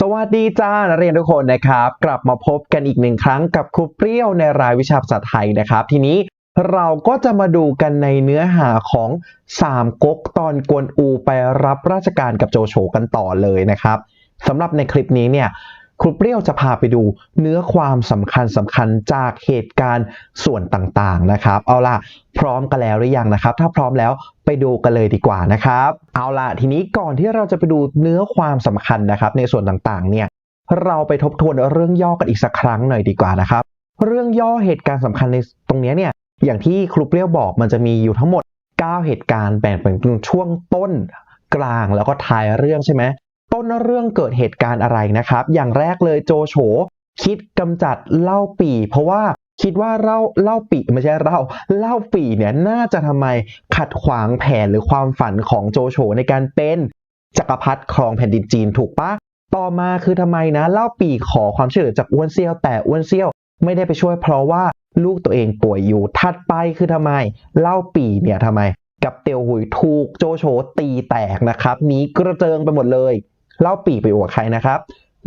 สวัสดีจ้านักเรียนทุกคนนะครับ กลับมาพบกันอีกหนึ่งครั้งกับครูเปรี้ยวในรายวิชาภาษาไทยนะครับ ทีนี้เราก็จะมาดูกันในเนื้อหาของสามก๊กตอนกวนอูไปรับราชการกับโจโฉกันต่อเลยนะครับสำหรับในคลิปนี้เนี่ย ครูเปรี้ยวจะพาไปดูเนื้อความสำคัญสำคัญจากเหตุการณ์ส่วนต่างๆนะครับ เอาล่ะพร้อมกันแล้วหรือยังนะครับ ถ้าพร้อมแล้วไปดูกันเลยดีกว่านะครับ เอาล่ะทีนี้ก่อนที่เราจะไปดูเนื้อความสำคัญนะครับ ในส่วนต่างๆ เนี่ยเราไปทบทวนเรื่องย่อกันอีกสักครั้งหน่อยดีกว่านะครับ เรื่องย่อเหตุการณ์สำคัญในตรงนี้เนี่ยอย่างที่ครูเปรี้ยวบอกมันจะมีอยู่ทั้งหมด 9 เหตุการณ์แบ่งเป็นช่วงต้นกลางแล้วก็ท้ายเรื่องใช่ไหม ต้นเรื่องเกิดเหตุการณ์อะไรนะครับ อย่างแรกเลยโจโฉคิดกำจัดเล่าปี เพราะว่าคิดว่าเล่าเล่าปีไม่ใช่เล่าเล่าปีเนี่ยน่าจะทำไมขัดขวางแผนหรือความฝันของโจโฉในการเป็นจักรพรรดิครองแผ่นดินจีนถูกปะต่อมาคือทำไมนะเล่าปีขอความช่วยเหลือจากอ้วนเซี่ยวแต่อ้วนเซี่ยวไม่ได้ไปช่วยเพราะว่าลูกตัวเองป่วยอยู่ถัดไปคือทำไมเล่าปีเนี่ยทำไม กับเตียวหุยถูกโจโฉตีแตกนะครับหนีกระเจิงไปหมดเลย เล่าปีไปอยู่กับใครนะครับ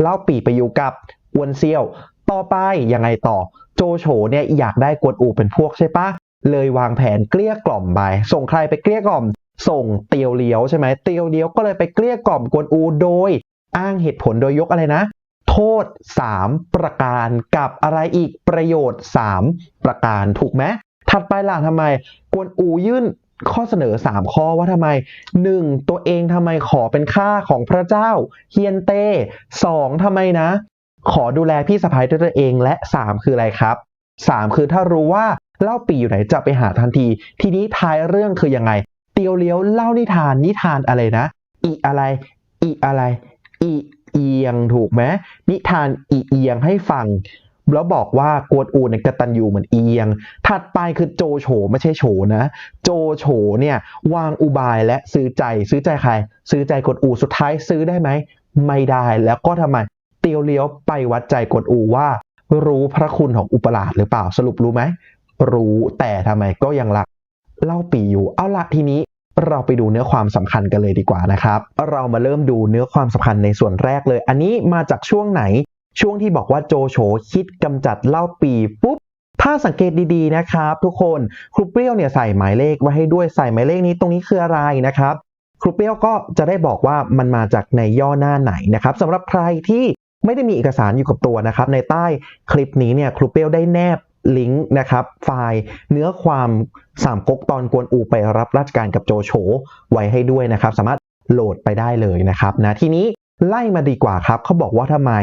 เล่าปีไปอยู่กับอ้วนเซี่ยว ต่อไปยังไงต่อ โจโฉเนี่ยอยากได้กวนอูเป็นพวกใช่ปะเลยวางแผนเกลี้ยกล่อมไป ส่งใครไปเกลี้ยกล่อม ส่งเตียวเลี้ยวใช่ไหมเตียวเลี้ยวก็เลยไปเกลี้ยกล่อมกวนอูโดย อ้างเหตุผลโดยยกอะไรนะ โทษ 3 ประการกับอะไรอีกประโยชน์ 3 ประการถูกไหมถัดไปล่ะทำไม กวนอูยื่น ข้อเสนอ 3 ข้อว่าทำไม 1. ตัวเองทำไมขอเป็นข้าของพระเจ้า เฮียนเต้ 2. ทำไมนะ ขอดูแลพี่สะพ้ายด้วยตัวเองและ 3 คืออะไรครับ 3 คือถ้ารู้ว่าเล่าปีอยู่ไหนจะไปหาทันที ทีนี้ท้ายเรื่องคือยังไง เตียวเลี้ยวเล่านิทานนิทานอะไรนะ อีอะไร อีอะไร อีเอียงถูกไหมนิทานอีเอียงให้ฟัง แล้วบอกว่ากวนอูเนี่ยกตัญญูเหมือนเอียง ถัดไปคือโจโฉไม่ใช่โฉนะ โจโฉเนี่ยวางอุบายและซื้อใจซื้อใจใคร ซื้อใจกวนอูสุดท้ายซื้อได้ไหม ไม่ได้แล้วก็ทำไมเตียวเลี้ยวไปวัดใจกวนอูว่า รู้พระคุณของอุปราชหรือเปล่าสรุปรู้ไหมรู้แต่ทำไมก็ยังรักเล่าปีอยู่เอาละทีนี้เราไปดูเนื้อความสำคัญกันเลยดีกว่านะครับ เรามาเริ่มดูเนื้อความสำคัญในส่วนแรกเลย อันนี้มาจากช่วงไหน ช่วงที่บอกว่าโจโฉคิดกำจัดเล่าปีปุ๊บถ้าสังเกตดีๆนะครับ ทุกคนครูเปรี้ยวเนี่ยใส่หมายเลขไว้ให้ด้วยใส่หมายเลขนี้ตรงนี้คืออะไรนะครับครูเปรี้ยวก็จะได้บอกว่ามันมาจากในย่อหน้าไหนนะครับสำหรับใครที่ไม่ได้มีเอกสารอยู่กับตัวนะครับ ในใต้คลิปนี้เนี่ยครูเปรี้ยวได้แนบลิงก์นะครับไฟล์เนื้อความสามก๊กตอนกวนอูไปรับราชการกับโจโฉไว้ให้ด้วยนะครับ สามารถโหลดไปได้เลยนะครับนะทีนี้ไล่มาดีกว่าครับเขาบอกว่าทำไม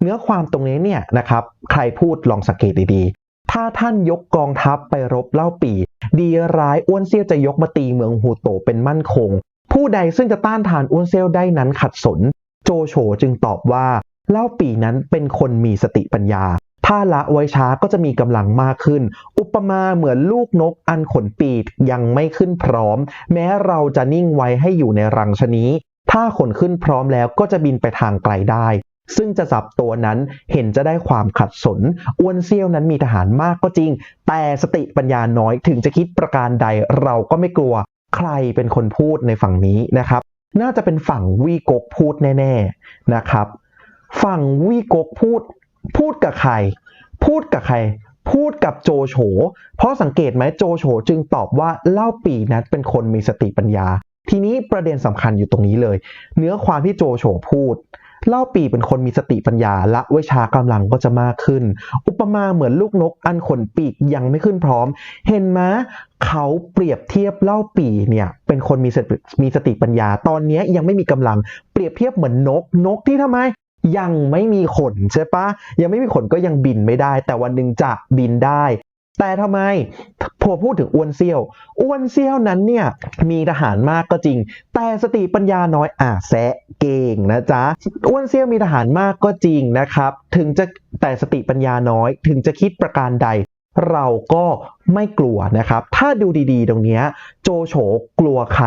เนื้อความตรงนี้เนี่ยนะครับใครพูดลองสังเกตดีๆ ถ้าท่านยกกองทัพไปรบเล่าปี ดีร้ายอ้วนเซี่ยวจะยกมาตีเมืองฮูโตเป็นมั่นคง ผู้ใดซึ่งจะต้านทานอ้วนเซี่ยวได้นั้นขัดสน โจโฉจึงตอบว่าเล่าปีนั้นเป็นคนมีสติปัญญา ถ้าละไว้ช้าก็จะมีกำลังมากขึ้น อุปมาเหมือนลูกนกอันขนปีกยังไม่ขึ้นพร้อม แม้เราจะนิ่งไว้ให้อยู่ในรังชนี้ ถ้าขนขึ้นพร้อมแล้วก็จะบินไปทางไกลได้ ซึ่งจะจับตัวนั้นเห็นจะได้ความขัดสน อ้วนเซี่ยวนั้นมีทหารมากก็จริง แต่สติปัญญาน้อยถึงจะคิดประการใดเราก็ไม่กลัว ใครเป็นคนพูดในฝั่งนี้นะครับ น่าจะเป็นฝั่งวีกกพูดแน่ๆนะครับ ฝั่งวีกกพูด พูดกับใคร พูดกับใคร พูดกับโจโฉ เพราะสังเกตไหมโจโฉจึงตอบว่าเล่าปีนั้นเป็นคนมีสติปัญญา ทีนี้ประเด็นสำคัญอยู่ตรงนี้เลย เนื้อความที่โจโฉพูด เล่าปีเป็นคนมีสติปัญญาละวิชากำลังก็จะมากขึ้น อุปมาเหมือนลูกนกอันขนปีกยังไม่ขึ้นพร้อม เห็นไหมเขาเปรียบเทียบเล่าปีเนี่ยเป็นคนมีสติมีสติปัญญา ตอนนี้ยังไม่มีกำลัง เปรียบเทียบเหมือนนกนกที่ทำไมยังไม่มีขนใช่ปะยังไม่มีขนก็ยังบินไม่ได้ แต่วันหนึ่งจะบินได้ แต่ทำไมพอพูดถึงอ้วนเซี่ยว อ้วนเซี่ยวนั้นเนี่ยมีทหารมากก็จริง แต่สติปัญญาน้อยอะแซะเก่งนะจ๊ะอ้วนเซี่ยวมีทหารมากก็จริงนะครับ ถึงจะแต่สติปัญญาน้อย ถึงจะคิดประการใด เราก็ไม่กลัวนะครับ ถ้าดูดีๆ ตรงนี้โจโฉกลัวใคร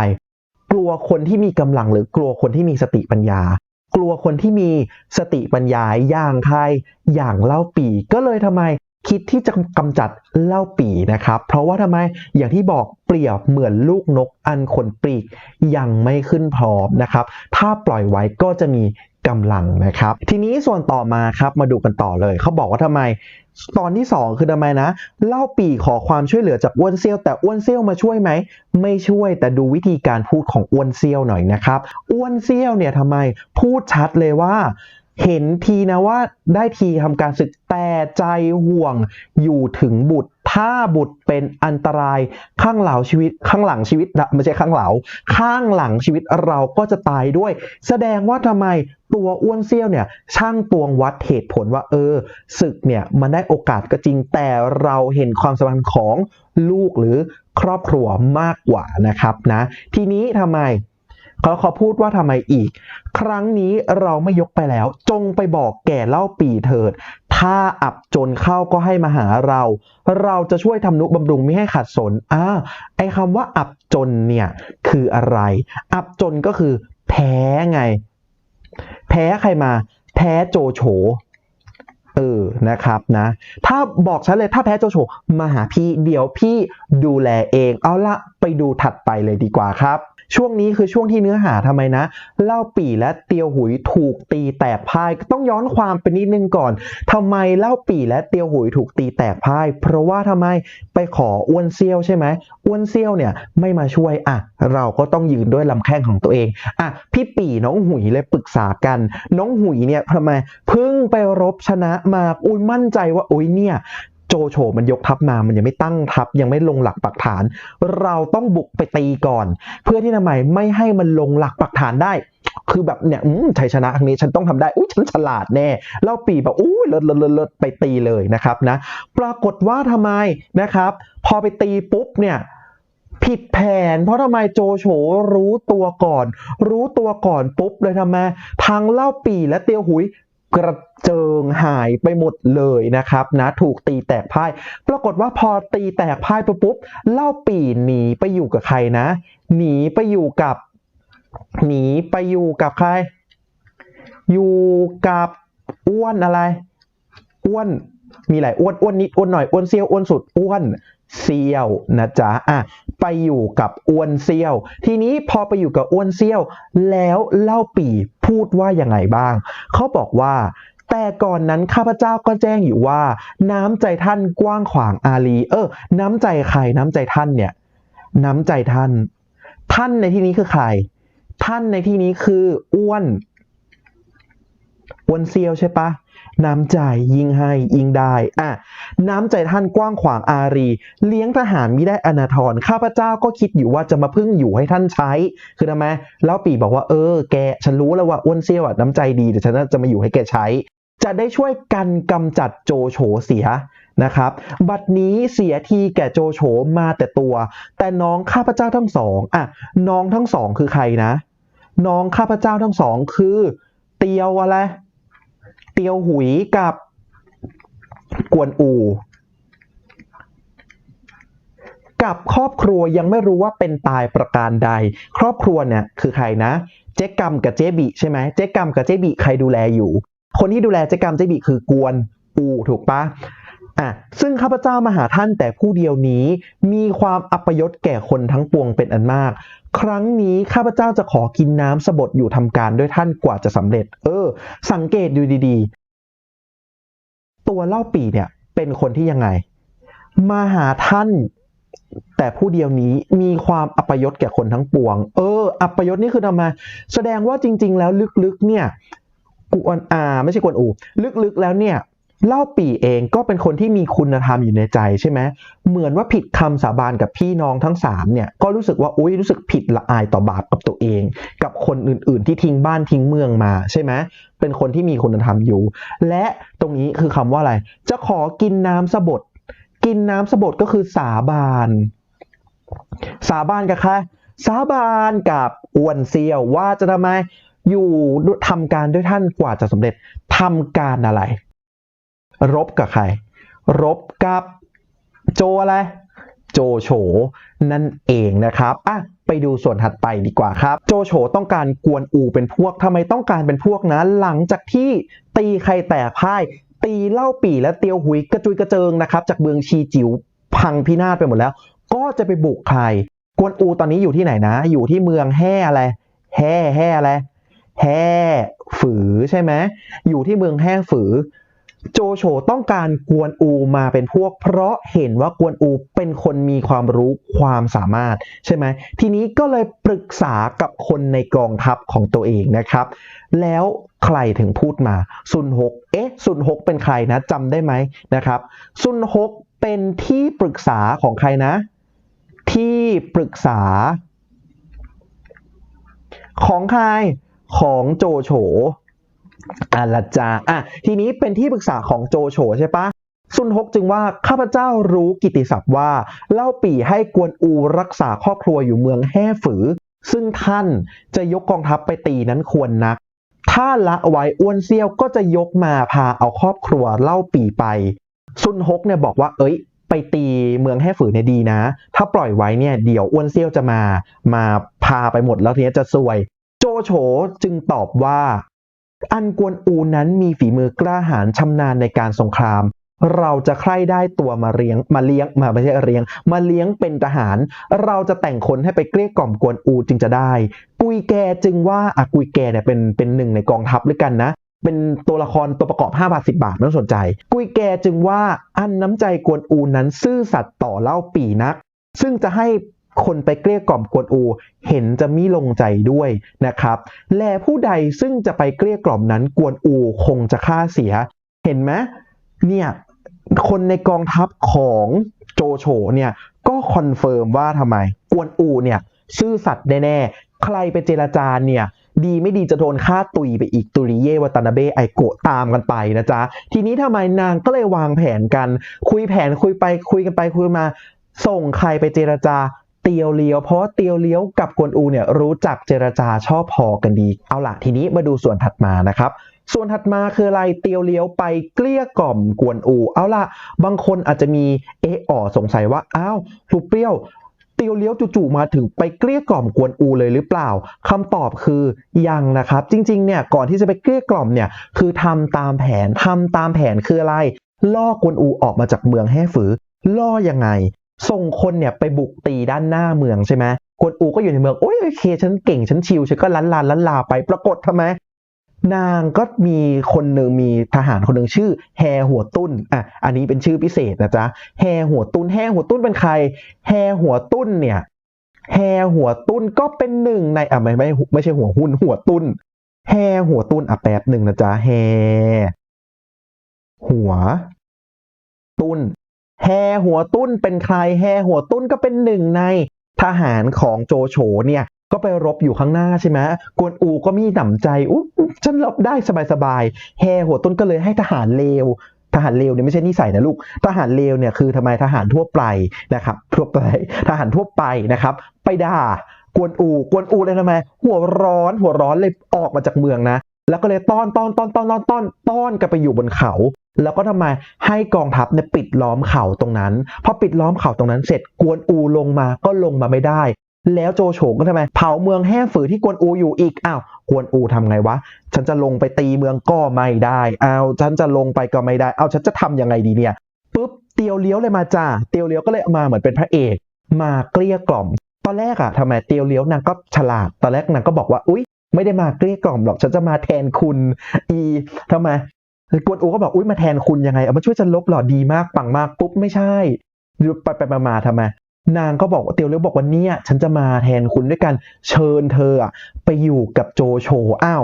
กลัวคนที่มีกำลังหรือกลัวคนที่มีสติปัญญากลัวคนที่มีสติปัญญาอย่างใครอย่างเล่าปีก็เลยทำไม คิดที่จะกำจัดเล่าปีนะครับ เพราะว่าทำไมอย่างที่บอกเปรียบเหมือนลูกนกอันขนปลีกยังไม่ขึ้นพร้อมนะครับ ถ้าปล่อยไว้ก็จะมีกำลังนะครับ ทีนี้ส่วนต่อมาครับมาดูกันต่อเลย เขาบอกว่าทำไม ตอนที่ 2 คือทำไมนะ เล่าปีขอความช่วยเหลือจากอ้วนเซี่ยว แต่อ้วนเซี่ยวมาช่วยไหม ไม่ช่วยแต่ดูวิธีการพูดของอ้วนเซี่ยวหน่อยนะครับ อ้วนเซี่ยวเนี่ยทำไมพูดชัดเลยว่า เห็นทีนะว่าได้ทีทำการศึกแต่ใจห่วงอยู่ถึงบุตร ถ้าบุตรเป็นอันตรายข้างหลังชีวิตข้างหลังชีวิตไม่ใช่ข้างหลังข้างหลังชีวิตเราก็จะตายด้วย แสดงว่าทำไมตัวอ้วนเซี่ยวเนี่ยช่างตวงวัดเหตุผลว่า เออศึกเนี่ยมันได้โอกาสก็จริงแต่เราเห็นความสัมพันธ์ของลูกหรือครอบครัวมากกว่านะครับนะ ทีนี้ทำไม เขาเขาพูดว่าทำไมอีก ครั้งนี้เราไม่ยกไปแล้ว จงไปบอกแก่เล่าปีเถิด ถ้าอับจนเข้าก็ให้มาหาเรา เราจะช่วยทำนุบำรุงไม่ให้ขัดสนอ่าไอคำว่าอับจนเนี่ยคืออะไร อับจนก็คือ แพ้ไง แพ้ใครมา แพ้โจโฉเออ นะครับนะ ถ้าบอกฉันเลยถ้าแพ้โจโฉมาหาพี่เดี๋ยวพี่ดูแลเอง เอาละไปดูถัดไปเลยดีกว่าครับ ช่วงนี้คือช่วงที่เนื้อหาทำไมนะ เล่าปี่และเตียวหุยถูกตีแตกพ่ายต้องย้อนความไปนิดนึงก่อนทำไมเล่าปี่และเตียวหุยถูกตีแตกพ่าย เพราะว่าทำไมไปขออ้วนเซียวใช่ไหมอ้วนเซียวเนี่ยไม่มาช่วยอะเราก็ต้องยืนด้วยลำแข้งของตัวเองอะพี่ปี่น้องหุยเลยปรึกษากัน น้องหุยเนี่ยทำไมเพิ่งไปรบชนะมาอุ้ยมั่นใจว่าอุ้ยเนี่ย โจโฉมันยกทัพมา มันยังไม่ตั้งทัพยังไม่ลงหลักปักฐาน เราต้องบุกไปตีก่อน เพื่อที่ทำไมไม่ให้มันลงหลักปักฐานได้ คือแบบเนี่ยอืมชัยชนะครั้งนี้ฉันต้องทำได้ อุ้ยฉันฉลาดแน่ เล่าปีแบบอุ้ยเลิศเลิศเลิศไปตีเลยนะครับนะ ปรากฏว่าทำไมนะครับ พอไปตีปุ๊บเนี่ยผิดแผน เพราะทำไมโจโฉรู้ตัวก่อน รู้ตัวก่อนปุ๊บเลยทำไมทางเล่าปีและเตียวหุย กระเจิงหายไปหมดเลยนะครับนะถูกตีแตกพ่าย ปรากฏว่าพอตีแตกพ่ายปุ๊บเล่าปีหนีไปอยู่กับใครนะ หนีไปอยู่กับ หนีไปอยู่กับใคร อยู่กับอ้วนอะไร อ้วนมีหลายอ้วนอ้วนนิดอ้วนหน่อยอ้วนเซียวอ้วนสุดอ้วนเซียวนะจ๊ะอะ ไปอยู่กับอ้วนเซี่ยว ทีนี้พอไปอยู่กับอ้วนเซี่ยว แล้วเล่าปี่พูดว่ายังไงบ้าง เขาบอกว่าแต่ก่อนนั้นข้าพเจ้าก็แจ้งอยู่ว่า น้ำใจท่านกว้างขวางอารีเออ น้ำใจใครน้ำใจท่านเนี่ย น้ำใจท่าน ท่านในที่นี้คือใคร ท่านในที่นี้คืออ้วนอ้วนเซียวใช่ปะ น้ำใจยิ่งให้ยิ่งได้อะน้ำใจท่านกว้างขวางอารี เลี้ยงทหารมิได้อนาทรข้าพเจ้าก็คิดอยู่ว่าจะมาพึ่งอยู่ให้ท่านใช้ คือทำไมแล้วปีบอกว่าเออแกฉันรู้แล้วว่าอ้วนเซียวอะน้ำใจดีเดี๋ยวฉันจะมาอยู่ให้แกใช้ จะได้ช่วยกันกำจัดโจโฉเสียนะครับ บัดนี้เสียทีแก่โจโฉมาแต่ตัว แต่น้องข้าพเจ้าทั้งสองอะน้องทั้งสองคือใครนะ น้องข้าพเจ้าทั้งสองคือ เตียวอะไร เตียวหุยกับกวนอู กับครอบครัวยังไม่รู้ว่าเป็นตายประการใด ครอบครัวเนี่ยคือใครนะ เจ๊กรรมกับเจ๊บีใช่ไหมเจ๊กรรมกับเจ๊บีใครดูแลอยู่ คนที่ดูแลเจ๊กรรมเจ๊บีคือกวนอูถูกปะ อะซึ่งข้าพเจ้ามาหาท่านแต่ผู้เดียวนี้ มีความอัปยศแก่คนทั้งปวงเป็นอันมาก ครั้งนี้ข้าพเจ้าจะขอกินน้ำสบดอยู่ทำการด้วยท่านกว่าจะสำเร็จ เออ สังเกตดูดีๆ ตัวเล่าปีเนี่ยเป็นคนที่ยังไง มาหาท่านแต่ผู้เดียวนี้มีความอัปยศแก่คนทั้งปวง เออ อัปยศนี่คือทำไมแสดงว่าจริง ๆ แล้วลึกๆ เนี่ย กวนอาไม่ใช่กวนอู ลึกๆ แล้วเนี่ย เล่าปี่เองก็เป็นคนที่มีคุณธรรมอยู่ในใจใช่ไหมเหมือนว่าผิดคำสาบานกับพี่น้องทั้งสามเนี่ยก็รู้สึกว่าอุ้ยรู้สึกผิดละอายต่อบาปกับตัวเอง กับคนอื่น ๆ ที่ทิ้งบ้านทิ้งเมืองมาใช่ไหมเป็นคนที่มีคุณธรรมอยู่ และตรงนี้คือคำว่าอะไร จะขอกินน้ำสบดกินน้ำสบดก็คือสาบาน สาบานกับใครสาบานกับอ้วนเซียวว่าจะทำไมอยู่ทำการด้วยท่านกว่าจะสำเร็จทำการอะไร รบกับใคร รบกับโจอะไร โจโฉนั่นเองนะครับอะไปดูส่วนถัดไปดีกว่าครับ โจโฉต้องการกวนอูเป็นพวกทำไมต้องการเป็นพวกนะหลังจากที่ตีใครแตกพ่าย ตีเล่าปี่และเตียวหุยกระจุยกระเจิงนะครับ จากเมืองชีจิ๋วพังพินาศไปหมดแล้ว ก็จะไปบุกใคร กวนอูตอนนี้อยู่ที่ไหนนะ อยู่ที่เมืองแห่อะไร แห่แห่อะไรแห่ฝือใช่ไหมอยู่ที่เมืองแห่ฝือ โจโฉต้องการกวนอูมาเป็นพวก เพราะเห็นว่ากวนอูเป็นคนมีความรู้ความสามารถใช่ไหมทีนี้ก็เลยปรึกษากับคนในกองทัพของตัวเองนะครับ แล้วใครถึงพูดมาซุนฮกเอ๊ะซุนฮกเป็นใครนะจำได้ไหมนะครับซุนฮกเป็นที่ปรึกษาของใครนะ ที่ปรึกษา ของใครของโจโฉ อะละจาอะทีนี้เป็นที่ปรึกษาของโจโฉใช่ปะซุนฮกจึงว่าข้าพเจ้ารู้กิติศัพท์ว่า เล่าปี่ให้กวนอูรักษาครอบครัวอยู่เมืองแห่ฝือ ซึ่งท่านจะยกกองทัพไปตีนั้นควรนัก ถ้าละไว้อ้วนเซี่ยวก็จะยกมาพาเอาครอบครัวเล่าปี่ไป ซุนฮกเนี่ยบอกว่า เอ้ย ไปตีเมืองแห่ฝืนเนี่ยดีนะ ถ้าปล่อยไว้เนี่ยเดี๋ยวอ้วนเซี่ยวจะมา มาพาไปหมดแล้วทีนี้จะซวย โจโฉจึงตอบว่า อันกวนอูนั้นมีฝีมือกล้าหาญชำนาญในการสงคราม เราจะใคร่ได้ตัวมาเลี้ยงมาเลี้ยงมาไม่ใช่เลี้ยง มาเลี้ยงเป็นทหาร เราจะแต่งคนให้ไปเกลี้ยกล่อมกวนอูจึงจะได้ กุยแกจึงว่าอะกุยแกเนี่ยเป็นเป็นหนึ่งในกองทัพด้วยกันนะเป็นตัวละครตัวประกอบ 5 บาท 10 บาทไม่ต้องสนใจ กุยแกจึงว่าอันน้ำใจกวนอูนั้นซื่อสัตย์ต่อเล่าปีนัก ซึ่งจะให้ คนไปเกลี้ยกล่อมกวนอู เห็นจะมิลงใจด้วยนะครับ และผู้ใดซึ่งจะไปเกลี้ยกล่อมนั้นกวนอูคงจะฆ่าเสีย เห็นไหมเนี่ยคนในกองทัพของโจโฉเนี่ยก็คอนเฟิร์มว่าทำไม กวนอูเนี่ยซื่อสัตย์แน่ๆ ใครไปเจรจาเนี่ยดีไม่ดีจะโดนฆ่าตุยไปอีกตุริเยวตานาเบไอโกะตามกันไปนะจ๊ะ ทีนี้ทำไมนางก็เลยวางแผนกัน คุยแผนคุยไปคุยกันไปคุยมา ส่งใครไปเจรจา ตียวเลี้ยว เพราะเตียวเลี้ยวกับกวนอูเนี่ยรู้จักเจรจาชอบพอกันดี เอาล่ะทีนี้มาดูส่วนถัดมานะครับส่วนถัดมาคืออะไรเตียวเลี้ยวไปเกลี้ยกล่อมกวนอู เอาล่ะ บางคนอาจจะมีเอออสงสัยว่าอ้าวครูเปรี้ยวเตียวเลี้ยวจู่ๆมาถึงไปเกลี้ยกล่อมกวนอูเลยหรือเปล่าคำตอบคือยังนะครับ จริงๆเนี่ยก่อนที่จะไปเกลี้ยกล่อมเนี่ยคือทำตามแผนทำตามแผนคืออะไร ล่อกวนอูออกมาจากเมืองแห่ฝือล่อยังไง ส่งคนเนี่ยไปบุกตีด้านหน้าเมืองใช่ไหมกวนอูก็อยู่ในเมืองโอ้ยโอเคฉันเก่งฉันชิวฉันก็ลันลาลันลาไปปรากฏทำไมนางก็มีคนหนึ่งมีทหารคนหนึ่งชื่อแฮหัวตุ้นอะอันนี้เป็นชื่อพิเศษนะจ๊ะแฮหัวตุ้นแฮหัวตุ้นเป็นใครแฮหัวตุ้นเนี่ยแฮหัวตุ้นก็เป็นหนึ่งในอะไม่ไม่ไม่ใช่หัวหุ้นหัวตุ้นแฮหัวตุ้นอะแป๊บหนึ่งนะจ๊ะแฮหัวตุ้น แฮหัวตุ้นเป็นใครแฮหัวตุ้นก็เป็นหนึ่งในทหารของโจโฉเนี่ยก็ไปรบอยู่ข้างหน้าใช่ไหมกวนอูก็มีหนำใจอุ๊ฉันรบได้สบายๆแฮหัวตุ้นก็เลยให้ทหารเลว ทหารเลวเนี่ยไม่ใช่นิสัยนะลูก ทหารเลวเนี่ยคือทำไมทหารทั่วไปนะครับ ทั่วไป ทหารทั่วไปนะครับ ไปด่ากวนอู กวนอูเลยทำไม หัวร้อน หัวร้อนเลยออกมาจากเมืองนะ แล้วก็เลยต้อนต้อนต้อนต้อนต้อนต้อนต้อนกันไปอยู่บนเขา แล้วก็ทำไมให้กองทัพเนี่ยปิดล้อมเขาตรงนั้นพอปิดล้อมเขาตรงนั้นเสร็จกวนอูลงมาก็ลงมาไม่ได้ แล้วโจโฉก็ทำไมเผาเมืองแห่ฝือที่กวนอูอยู่อีกอ้าวกวนอูทำไงวะ ฉันจะลงไปตีเมืองก็ไม่ได้เอาฉันจะลงไปก็ไม่ได้เอาฉันจะทำยังไงดีเนี่ยปุ๊บเตียวเลี้ยวเลยมาจ้าเตียวเลี้ยวก็เลยมาเหมือนเป็นพระเอกมาเกลี้ยกล่อม ตอนแรกอะทำไมเตียวเลี้ยวนางก็ฉลาด ตอนแรกนางก็บอกว่า อุ๊ย ไม่ได้มาเกลี้ยกล่อมหรอก ฉันจะมาแทนคุณ อีทำไมกวนอูก็บอกอุ๊ยมาแทนคุณยังไง เอามาช่วยฉันลบหรอดีมากปังมากปุ๊บไม่ใช่ไปไปมามาทำไมนางก็บอกเตียวเลี้ยวบอกว่าเนี่ยฉันจะมาแทนคุณด้วยกันเชิญเธอไปอยู่กับโจโฉอ้าว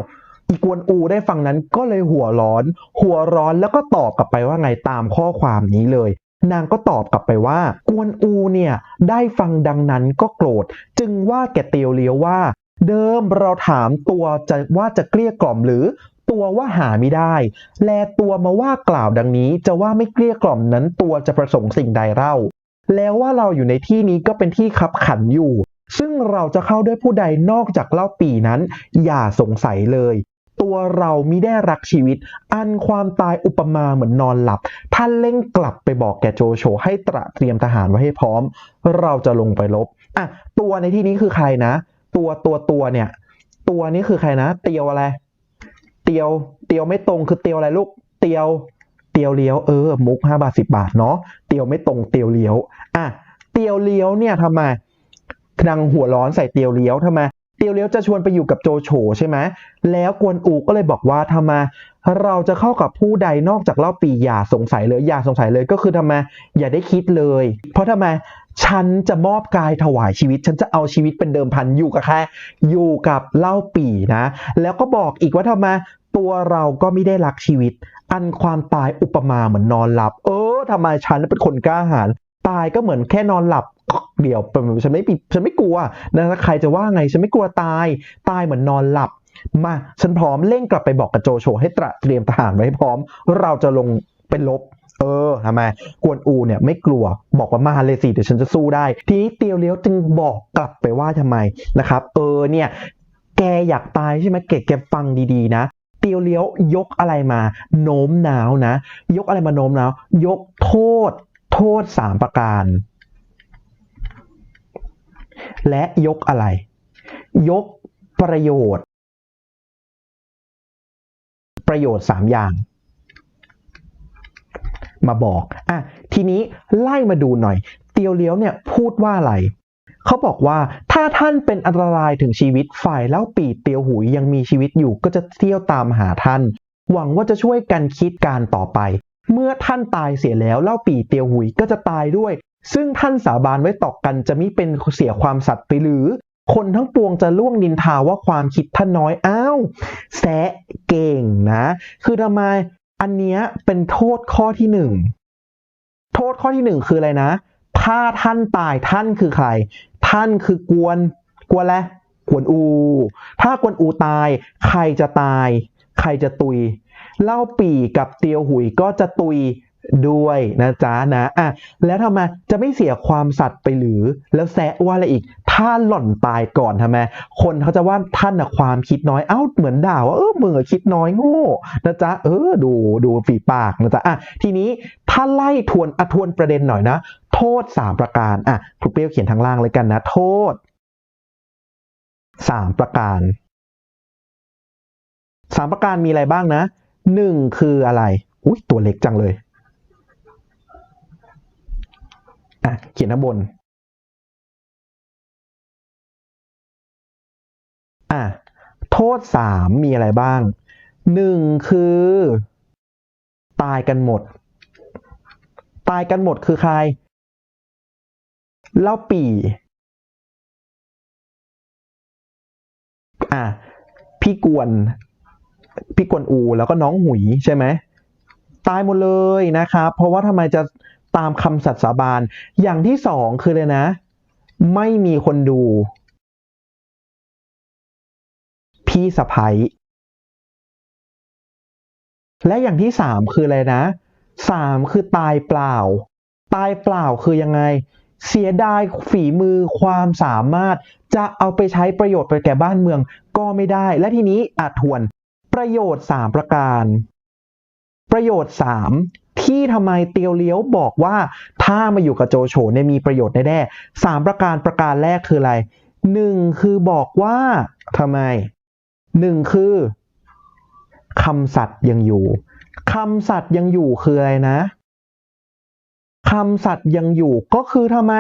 อีกวนอูได้ฟังนั้นก็เลยหัวร้อน หัวร้อนแล้วก็ตอบกลับไปว่าไงตามข้อความนี้เลย นางก็ตอบกลับไปว่ากวนอูเนี่ยได้ฟังดังนั้นก็โกรธ จึงว่าแกเตียวเลี้ยวว่า เดิมเราถามตัวจะว่าจะเกลี้ยกล่อมหรือตัวว่าหาไม่ได้ แลตัวมาว่ากล่าวดังนี้ จะว่าไม่เกลี้ยกล่อมนั้นตัวจะประสงค์สิ่งใดเล่า แล้วว่าเราอยู่ในที่นี้ก็เป็นที่คับขันอยู่ ซึ่งเราจะเข้าด้วยผู้ใดนอกจากเล่าปีนั้น อย่าสงสัยเลย ตัวเรามิได้รักชีวิต อันความตายอุปมาเหมือนนอนหลับ ท่านเร่งกลับไปบอกแกโจโฉให้ตระเตรียมทหารไว้ให้พร้อม เราจะลงไปรบอะตัวในที่นี้คือใครนะ ตัวตัวตัวเนี่ย ตัวนี้คือใครนะ เตียวอะไร เตียวเตียวไม่ตรงคือเตียวอะไรลูก เตียวเตียวเลี้ยวเออมุกห้าบาทสิบาทเนาะเตียวไม่ตรงเตียวเลี้ยวอะเตียวเลี้ยวเนี่ยทำไมนางหัวร้อนใส่เตียวเลี้ยวทำไมเตียวเลี้ยวจะชวนไปอยู่กับโจโฉใช่ไหมแล้วกวนอูก็เลยบอกว่าทำไมเราจะเข้ากับผู้ใดนอกจากเล่าปีอย่าสงสัยเลยอย่าสงสัยเลยก็คือทำไมอย่าได้คิดเลย เพราะทำไม ฉันจะมอบกายถวายชีวิต ฉันจะเอาชีวิตเป็นเดิมพันอยู่กับใครอยู่กับเล่าปี่นะ แล้วก็บอกอีกว่าทำไมตัวเราก็ไม่ได้รักชีวิต อันความตายอุปมาเหมือนนอนหลับ เออทำไมฉันเป็นคนกล้าหาญตายก็เหมือนแค่นอนหลับเดี๋ยวฉันไม่ปิดฉันไม่กลัวนะใครจะว่าไงฉันไม่กลัวตาย ตายเหมือนนอนหลับมาฉันพร้อมเร่งกลับไปบอกกับโจโฉให้ตระเตรียมทหารไว้ให้พร้อม เราจะลงเป็นลบ เออทำไมกวนอูเนี่ยไม่กลัวบอกว่ามาเลยสิเดี๋ยวฉันจะสู้ได้ ทีนี้เตียวเลี้ยวจึงบอกกลับไปว่าทำไมนะครับ เออเนี่ยแกอยากตายใช่ไหมแกแกฟังดีๆนะเตียวเลี้ยวยกอะไรมา โน้มน้าวนะ ยกอะไรมาโน้มน้าว ยกโทษ โทษสามประการ และยกอะไร ยกประโยชน์ ประโยชน์สามอย่าง มาบอกอะทีนี้ไล่มาดูหน่อย เตียวเลี้ยวเนี่ยพูดว่าอะไรเขาบอกว่าถ้าท่านเป็นอันตรายถึงชีวิตฝ่ายเล่าปีเตียวหุยยังมีชีวิตอยู่ก็จะเที่ยวตามหาท่าน หวังว่าจะช่วยกันคิดการต่อไป เมื่อท่านตายเสียแล้วเล่าปีเตียวหุยก็จะตายด้วย ซึ่งท่านสาบานไว้ต่อกันจะมิเป็นเสียความสัตย์ไปหรือ คนทั้งปวงจะล่วงนินทาว่าความคิดท่านน้อยอ้าวแสะเก่งนะ คือทำไม อันเนี้ยเป็นโทษข้อที่หนึ่งโทษข้อที่หนึ่งคืออะไรนะ ถ้าท่านตายท่านคือใคร ท่านคือกวนกวนอะกวนอู ถ้ากวนอูตาย ใครจะตาย ใครจะตุย เล่าปีกับเตียวหุยก็จะตุยด้วยนะจ๊ะนะอะแล้วทำไมจะไม่เสียความสัตย์ไปหรือ แล้วแซะว่าอะไรอีก ถ้าหล่อนตายก่อนทำไมคนเขาจะว่าท่านนะความคิดน้อยเอ้าเหมือนด่าว่าเออมึงอคิดน้อยโง่นะจ๊ะเออดูดูฝีปากนะจ๊ะอะทีนี้ถ้าไล่ทวนอทวนประเด็นหน่อยนะ โทษสามประการอะครูเปรี้ยวเขียนทางล่างเลยกันนะ โทษสามประการสามประการมีอะไรบ้างนะหนึ่งคืออะไร อุ้ยตัวเล็กจังเลยอะเขียนข้างบน อะโทษสามมีอะไรบ้างหนึ่งคือ ตายกันหมด ตายกันหมดคือใครเล่าปี่อะพี่กวน พี่กวนอูแล้วก็น้องหุยใช่ไหมตายหมดเลยนะครับ เพราะว่าทำไมจะตามคำสัตย์สาบานอย่างที่สองคือเลยนะ ไม่มีคนดู พี่สะพ้ยและอย่างที่สามคืออะไรนะสามคือตายเปล่า ตายเปล่าคือยังไง เสียดายฝีมือความสามารถ จะเอาไปใช้ประโยชน์ไปแก่บ้านเมืองก็ไม่ได้ และทีนี้อาจทวน ประโยชน์สามประการ ประโยชน์สามที่ทำไมเตียวเลี้ยวบอกว่าถ้ามาอยู่กับโจโฉเนี่ยมีประโยชน์แน่ๆสามประการประการแรกคืออะไรหนึ่งคือบอกว่าทำไม หนึ่งคือคำสัตย์ยังอยู่คำสัตย์ยังอยู่คืออะไรนะคำสัตย์ยังอยู่ก็คือทำไม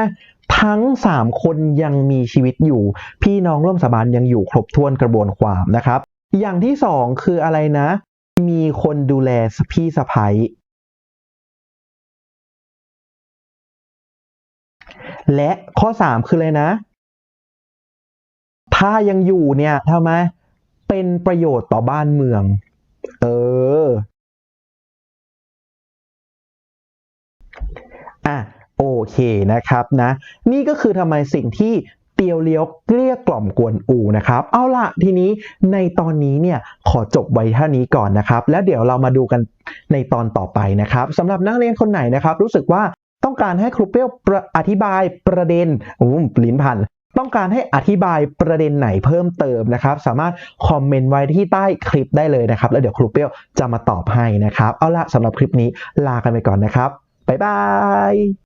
ทั้งสามคนยังมีชีวิตอยู่ พี่น้องร่วมสาบานยังอยู่ครบถ้วนกระบวนความนะครับ อย่างที่สองคืออะไรนะ มีคนดูแลพี่สะพ้ยและข้อสามคืออะไรนะ ถ้ายังอยู่เนี่ยทำไม เป็นประโยชน์ต่อบ้านเมือง เออ อะ โอเคนะครับนะ นี่ก็คือทำไมสิ่งที่เตียวเลี้ยวเกลี้ยกล่อมกวนอูนะครับ เอาละทีนี้ในตอนนี้เนี่ยขอจบไว้เท่านี้ก่อนนะครับ แล้วเดี๋ยวเรามาดูกันในตอนต่อไปนะครับสำหรับนักเรียนคนไหนนะครับ รู้สึกว่าต้องการให้ครูเปี้ยวอธิบายประเด็นอืมลิ้นพัน ต้องการให้อธิบายประเด็นไหนเพิ่มเติมนะครับ สามารถคอมเมนต์ไว้ที่ใต้คลิปได้เลยนะครับ แล้วเดี๋ยวครูเปี้ยวจะมาตอบให้นะครับ เอาละสำหรับคลิปนี้ลากันไปก่อนนะครับบ๊ายบาย